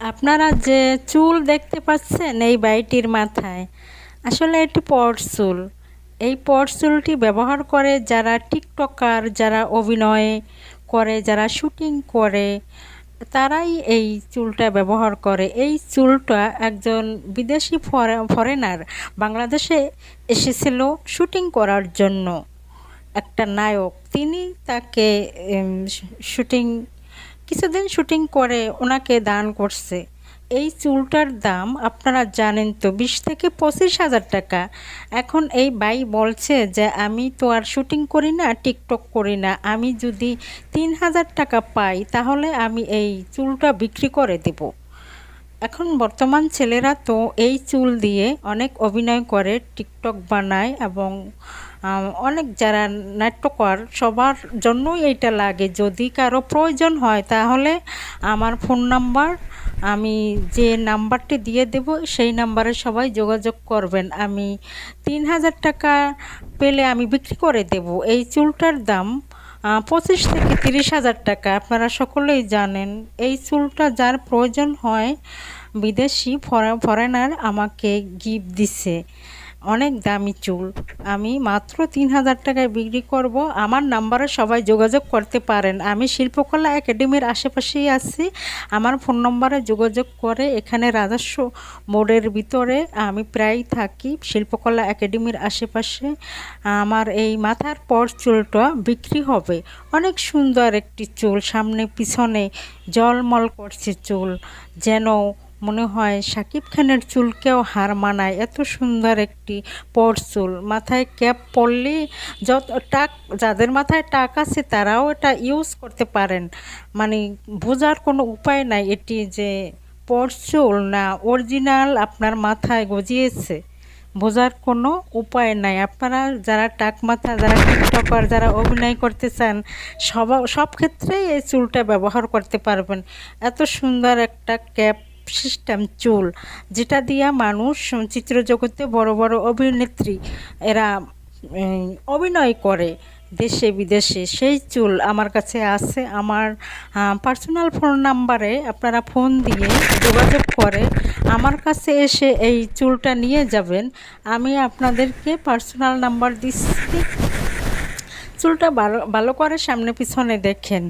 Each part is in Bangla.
আপনারা যে চুল দেখতে পাচ্ছেন এই বাড়িটির মাথায়, আসলে এটি পট চুল। এই পট চুলটি ব্যবহার করে যারা টিকটকার, যারা অভিনয় করে, যারা শুটিং করে, তারাই এই চুলটা ব্যবহার করে। এই চুলটা একজন বিদেশি ফরেনার বাংলাদেশে এসেছিল শুটিং করার জন্য একটা নায়ক। তিনি তাকে শুটিং কিছুদিন শুটিং করে ওনাকে দান করছে। এই চুলটার দাম আপনারা জানেন তো, বিশ থেকে পঁচিশ হাজার টাকা। এখন এই বাই বলছে যে, আমি তো আর শুটিং করি না, টিকটক করি না। আমি যদি তিন হাজার টাকা পাই, তাহলে আমি এই চুলটা বিক্রি করে দেব। এখন বর্তমান ছেলেরা তো এই চুল দিয়ে অনেক অভিনয় করে, টিকটক বানায় এবং অনেক যারা নাট্যকর, সবার জন্যই এইটা লাগে। যদি কারও প্রয়োজন হয়, তাহলে আমার ফোন নাম্বার, আমি যে নাম্বারটি দিয়ে দেব, সেই নাম্বারে সবাই যোগাযোগ করবেন। আমি তিন হাজার টাকা পেলে আমি বিক্রি করে দেব। এই চুলটার দাম পঁচিশ থেকে তিরিশ হাজার টাকা। আপনারা সকলেই জানেন, এই চুলটা যার প্রয়োজন হয় বিদেশি ফরেনার আমাকে গিফট দিছে। অনেক দামি চুল। আমি মাত্র তিন হাজার টাকায় বিক্রি করব। আমার নাম্বারে সবাই যোগাযোগ করতে পারেন। আমি শিল্পকলা একাডেমির আশেপাশেই আছি। আমার ফোন নম্বরে যোগাযোগ করে এখানে রাজস্ব মোড়ের ভিতরে আমি প্রায় থাকি শিল্পকলা একাডেমির আশেপাশে। আমার এই মাথার পর চুলটা বিক্রি হবে। অনেক সুন্দর একটি চুল। সামনে পিছনে জলমল করছে চুল। যেন মনে হয় শাকিব খানের চুলকেও হার মানায়। এত সুন্দর একটি পর চুল। মাথায় ক্যাপ পরলে যত টাক, যাদের মাথায় টাক আছে তারাও এটা ইউজ করতে পারেন। মানে বোঝার কোনো উপায় নাই এটি যে পর চুল না অরিজিনাল আপনার মাথায় গজিয়েছে। বোঝার কোনো উপায় নাই। আপনারা যারা টাক মাথা, যারা টিকটকার যারা অভিনয় করতে চান, সব সব ক্ষেত্রেই এই চুলটা ব্যবহার করতে পারবেন। এত সুন্দর একটা ক্যাপ সিস্টেম চুল যেটা দিয়া মানুষ চিত্রজগতে বড় বড় অভিনেত্রী, এরা অভিনয় করে দেশে বিদেশে। সেই চুল আমার কাছে আছে। আমার পার্সোনাল ফোন নাম্বারে আপনারা ফোন দিয়ে যোগাযোগ করে আমার কাছে এসে এই চুলটা নিয়ে যাবেন। আমি আপনাদেরকে পার্সোনাল নাম্বার দিচ্ছি। চুলটা ভালো ভালো করে সামনে পিছনে দেখেন।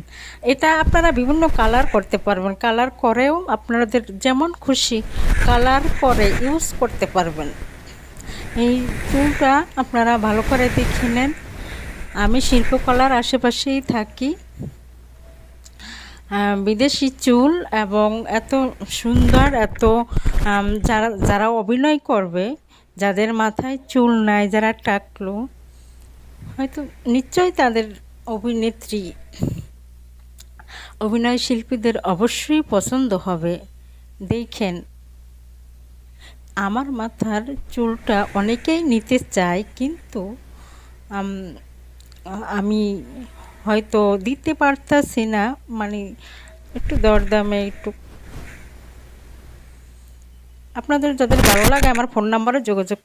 এটা আপনারা বিভিন্ন কালার করতে পারবেন। কালার করেও আপনাদের যেমন খুশি কালার করে ইউজ করতে পারবেন। এই চুলটা আপনারা ভালো করে দেখে নেন। আমি শিল্পকলার আশেপাশেই থাকি। বিদেশি চুল এবং এত সুন্দর, এত যারা যারা অভিনয় করবে, যাদের মাথায় চুল নাই, যারা টাকলো হয়তো নিশ্চয়ই তাদের অভিনেত্রী, অভিনয় শিল্পীদের অবশ্যই পছন্দ হবে। দেখেন, আমার মাথার চুলটা অনেকেই নিতে চায়, কিন্তু, আমি হয়তো দিতে পারতাছি না মানে একটু দরদামে একটু। আপনাদের যাদের ভালো লাগে, আমার ফোন নাম্বারে যোগাযোগ